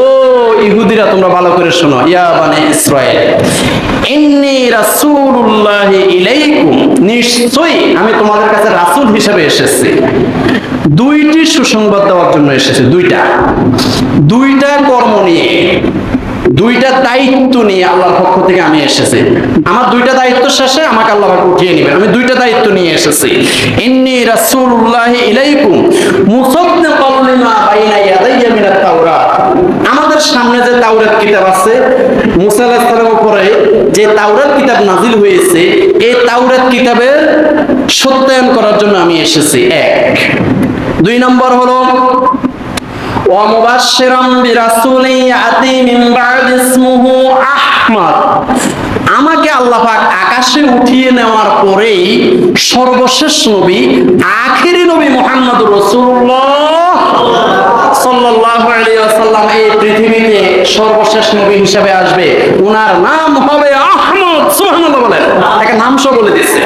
ও ইহুদিরা, তোমরা ভালো করে শোনো। ইয়া বানি ইসরায়েল, ইন্নী রাসূলুল্লাহি ইলাইকুম। নিশ্চয়ই আমি তোমাদের কাছে রাসূল হিসেবে এসেছি। দুইটি সুসংবাদ দেওয়ার জন্য এসেছে, দুইটা। দুইটা কর্ম নিয়ে, দুইটা দায়িত্ব নিয়ে আল্লাহর পক্ষ থেকে আমি এসেছি। আমার দুইটা দায়িত্ব শেষে আমাকে আল্লাহ উঠিয়ে নেবেন। আমি দুইটা দায়িত্ব নিয়ে এসেছি। ইন্নী রাসূলুল্লাহি ইলাইকুম। মুসাদ্দিকাল লিমা বাইনা ইয়াদাইয়া মিনাত তাওরাত আমাদের সামনে যে তাওরাত কিতাব আছে মুসা আলাইহিস সালামের উপরে যে তাওরাত কিতাব নাজিল হয়েছে এই তাওরাত কিতাবের সত্যায়ন করার জন্য আমি এসেছি এক দুই নম্বর হলো ومبشرا برسول يأتي من بعد اسمه أحمد আমাকে আল্লাহ পাক আকাশে উঠিয়ে নেওয়ার পরেই সর্বশেষ নবী আখেরি নবী মোহাম্মদ রসুল্লাহ সর্বশেষ নবী হিসেবে আসবে। উনার নাম হবে আহমদ, সুবহানাল্লাহ বলেন। একটা নাম সহ বলে দিচ্ছে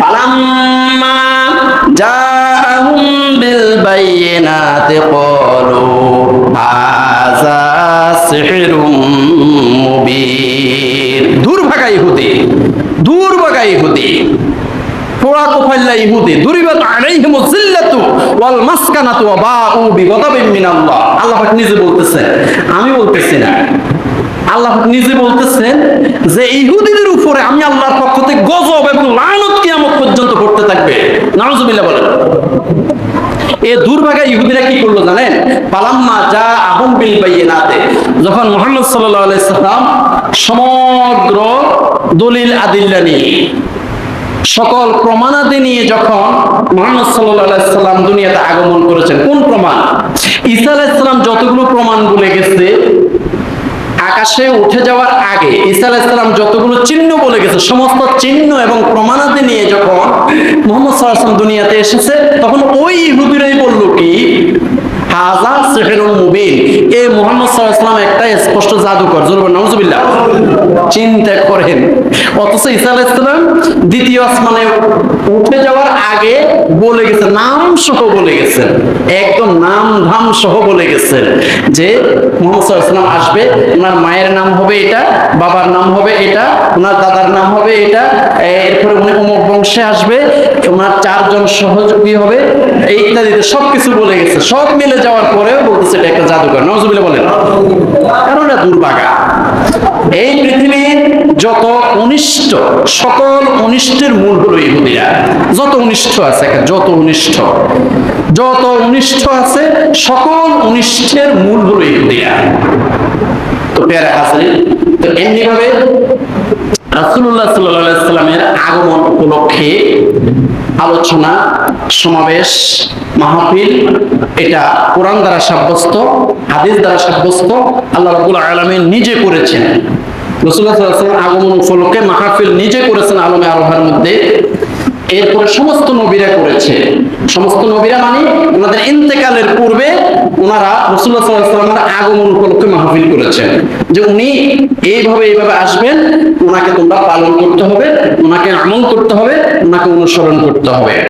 ফালাম্মা জাআহুম বিল বাইয়িনাতি ক্বালু হাযা সিহরুম মুবিন। দূর ভাগা ইহুদি, দূর ভাগা ইহুদি। পোড়া কোফাইল্লা ইহুদি, দুরিবাত আলাইহিম জিল্লাতু ওয়াল মাসকানাতু ওয়া বাউ বিগদাবিন আল্লাহ নিজে বলতেছেন আমি বলতেছি না। আল্লাহ নিজে বলতেছেন যে ইহুদিদের উপরে আমি আল্লাহর পক্ষ থেকে গজব এবং লানত কিয়ামত পর্যন্ত করতে থাকবে। নাউজুবিল্লাহ বলেন। এ দুর্ভাগা ইহুদিরা কি করল জানেন? পালাম্মা যা আহম বিল যখন সমগ্র দলিল আদিল্লা নিয়ে সকল প্রমাণাদি নিয়ে যখন মোহাম্মদ সাল্লাম দুনিয়াতে আগমন করেছেন, কোন প্রমাণ? ঈসা আলাইহিস সালাম যতগুলো প্রমাণ বলে গেছে, আকাশে উঠে যাওয়ার আগে ঈসা আলাইহিস সালাম যতগুলো চিহ্ন বলে গেছে, সমস্ত চিহ্ন এবং প্রমাণাদি নিয়ে যখন মোহাম্মদ সাল্লাম দুনিয়াতে এসেছে, তখন ওই ইহুদিরাই বলল কি হাজা সেহেরুল মুবিন। এই মোহাম্মদ সাল্লাম একটা স্পষ্ট জাদুকর জোরবার নাউজুবিল্লাহ। চিন্তা করেন। অথচ ঈসা আলাইহিস দ্বিতীয় আসমানে উঠে যাওয়ার আগে বলে গেছে নাম সহ বলে গেছেন। একদম নাম ধাম সহ বলে গেছেন যে মোহাম্মদ আসবে, ওনার মায়ের নাম হবে এটা, বাবার নাম হবে এটা, ওনার দাদার নাম হবে এটা, এরপরে উনি অমুক বংশে আসবে, ওনার চারজন সহযোগী হবে, ইত্যাদিতে সবকিছু বলে গেছে। সব মিলে যাওয়ার পরেও বলতেছে এটা একটা জাদুকর নজরুল বলেন। কারণ এটা দুর্ভাগা এই পৃথিবীর যত অনিষ্ট, সকল অনিষ্টের মূল হলো ইহুদিরা। যত অনিষ্ট আছে যত অনিষ্ট। যত অনিষ্ট আছে, সকল অনিষ্টের মূল হলো ইহুদিরা। তো পেয়ারা হাসরি তো এমনি ভাবে রাসূলুল্লাহ সাল্লাল্লাহু আলাইহি সাল্লামের আগমন উপলক্ষে আলোচনা, সমাবেশ, মাহফিল, এটা কোরআন দ্বারা সাব্যস্ত, হাদিস দ্বারা সাব্যস্ত, আল্লাহ রাবুল আলমী নিজে করেছেন। সাল্লাল্লাহু আগমন উপলক্ষে মাহফিল নিজে করেছেন আলমে আলহার মধ্যে। এরপরে সমস্ত নবীরা করেছে সমস্ত নবীরা মানে ওনাদের ইন্তেকালের পূর্বে ওনারা রসুল্লাহ সাল্লামের আগমন উপলক্ষে মাহফিল করেছেন। যে উনি এইভাবে এইভাবে আসবেন, ওনাকে তোমরা পালন করতে হবে, ওনাকে আমল করতে হবে, ওনাকে অনুসরণ করতে হবে।